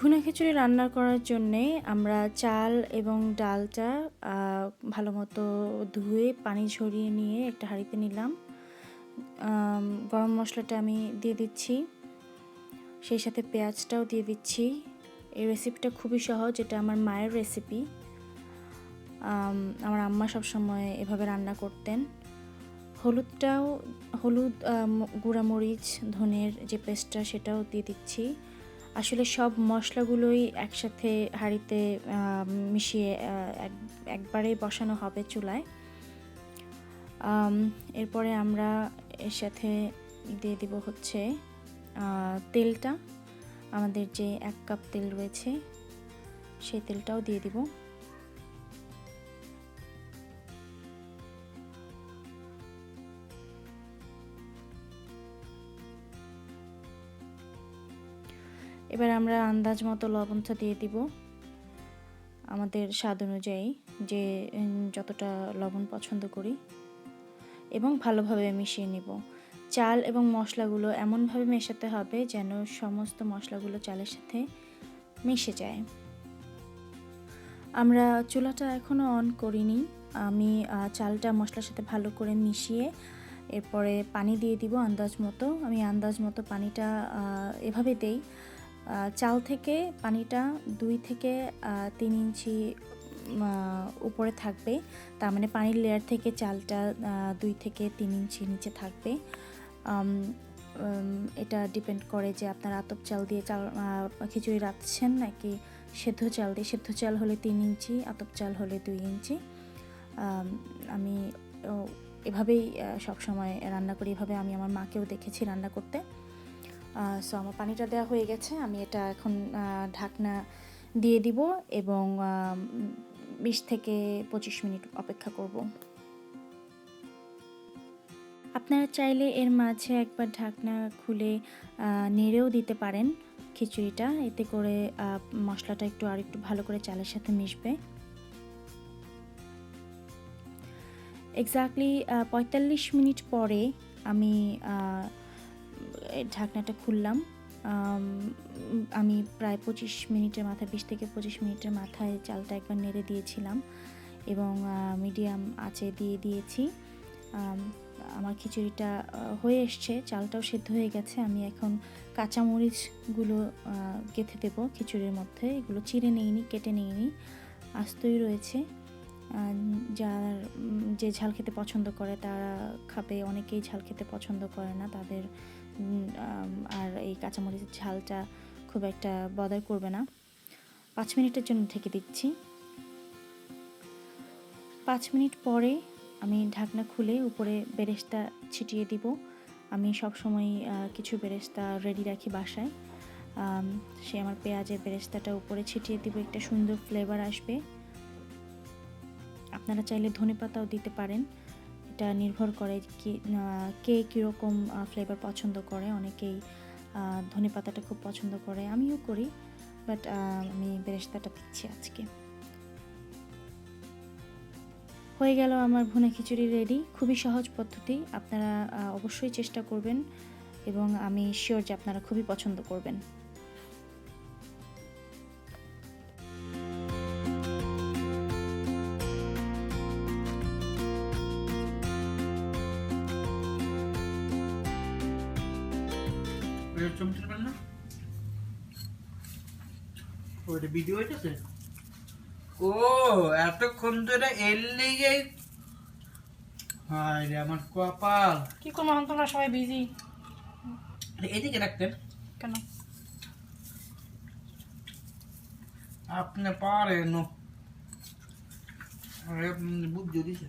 ভুনা খিচুড়ি রান্না করার জন্যে আমরা চাল এবং ডালটা ভালো মতো ধুয়ে, পানি ঝরিয়ে নিয়ে একটা হাঁড়িতে নিলাম। গরম মশলাটা আমি দিয়ে দিচ্ছি। সেই সাথে পেঁয়াজটাও দিয়ে দিচ্ছি। এই রেসিপিটা খুবই সহজ, এটা আমার মায়ের রেসিপি আমার আম্মা সব সময় এভাবে রান্না করতেন। হলুদটাও, হলুদ গুঁড়ামরিচ, ধনের যে পেস্টটা সেটাও দিয়ে দিচ্ছি। আসলে সব মশলাগুলোই একসাথে হাঁড়িতে মিশিয়ে একবারেই বসানো হবে চুলায়। এরপরে আমরা এর সাথে দিয়ে দিব হচ্ছে তেলটা। আমাদের যে এক কাপ তেল রয়েছে, সেই তেলটাও দিয়ে দিব। এবার আমরা আন্দাজ মতো লবণটা দিয়ে দিব। আমাদের স্বাদ অনুযায়ী যে যতটা লবণ পছন্দ করি। এবং ভালোভাবে মিশিয়ে নিব। চাল এবং মশলাগুলো এমনভাবে মেশাতে হবে যেন সমস্ত মশলাগুলো চালের সাথে মিশে যায়। আমরা চুলাটা এখনও অন করিনি। আমি চালটা মশলার সাথে ভালো করে মিশিয়ে এরপরে পানি দিয়ে দিব আন্দাজ মতো। আমি আন্দাজ মতো পানিটা এভাবে দেই। চাল থেকে পানিটা দুই থেকে তিন ইঞ্চি উপরে থাকবে। তার মানে পানির লেয়ার থেকে চালটা দুই থেকে তিন ইঞ্চি নিচে থাকবে। এটা ডিপেন্ড করে যে আপনারা আতপ চাল দিয়ে চাল খিচুড়ি রাখছেন নাকি সেদ্ধ চাল দিয়ে। সেদ্ধ চাল হলে তিন ইঞ্চি, আতপ চাল হলে দুই ইঞ্চি। আমি এভাবেই সবসময় রান্না করি। এভাবে আমি আমার মাকেও দেখেছি রান্না করতে। সো আমার পানিটা দেওয়া হয়ে গেছে, আমি এটা এখন ঢাকনা দিয়ে দিব এবং বিশ থেকে পঁচিশ মিনিট অপেক্ষা করব। আপনারা চাইলে এর মাঝে একবার ঢাকনা খুলে নেড়েও দিতে পারেন খিচুড়িটা, এতে করে মশলাটা একটু আর একটু ভালো করে চালের সাথে মিশবে। এক্স্যাক্টলি পঁয়তাল্লিশ মিনিট পরে আমি ঢাকনাটা খুললাম। আমি প্রায় পঁচিশ মিনিটের মাথায় বিশ থেকে পঁচিশ মিনিটের মাথায় চালটা একবার নেড়ে দিয়েছিলাম এবং মিডিয়াম আঁচে দিয়ে দিয়েছি। আমার খিচুড়িটা হয়ে এসছে, চালটাও সেদ্ধ হয়ে গেছে। আমি এখন কাঁচামরিচগুলো গেঁথে দেবো খিচুড়ির মধ্যে। এগুলো চিড়ে নিইনি, কেটে নিইনি, আস্তই রয়েছে। যার যে ঝাল খেতে পছন্দ করে, তারা খাবে। অনেকেই ঝাল খেতে পছন্দ করে না, তাদের আর এই কাঁচামরিচের ঝালটা খুব একটা বদার করবে না। পাঁচ মিনিটের জন্য ঢেকে দিচ্ছি। পাঁচ মিনিট পরে আমি ঢাকনা খুলে উপরে বেরেস্তা ছিটিয়ে দিব। আমি সব সময় কিছু বেরেস্তা রেডি রাখি বাসায়। সে আমার পেঁয়াজের বেরেস্তাটা উপরে ছিটিয়ে দিব, একটা সুন্দর ফ্লেভার আসবে। আপনারা চাইলে ধনেপাতাও দিতে পারেন। এটা নির্ভর করে কি কে কীরকম ফ্লেভার পছন্দ করে। অনেকেই আহ, ধনেপাতাটা খুব পছন্দ করে। আমিও করি বাট আমি বেরেস্তাটা দিচ্ছি আজকে। হয়ে গেল আমার ভুনা খিচুড়ি রেডি খুবই সহজ পদ্ধতি। আপনারা অবশ্যই চেষ্টা করবেন এবং আমি শিওর যে আপনারা খুবই পছন্দ করবেন। না? ভিডিও হইতেছে? ও এতক্ষণ ধরে এর লেগেই হায় রে আমার কপাল। কি করব এখন? তোমরা সবাই বিজি এদিকে রাখতেন। কেন? আপনি পারেন বুদ্ধি দিছে।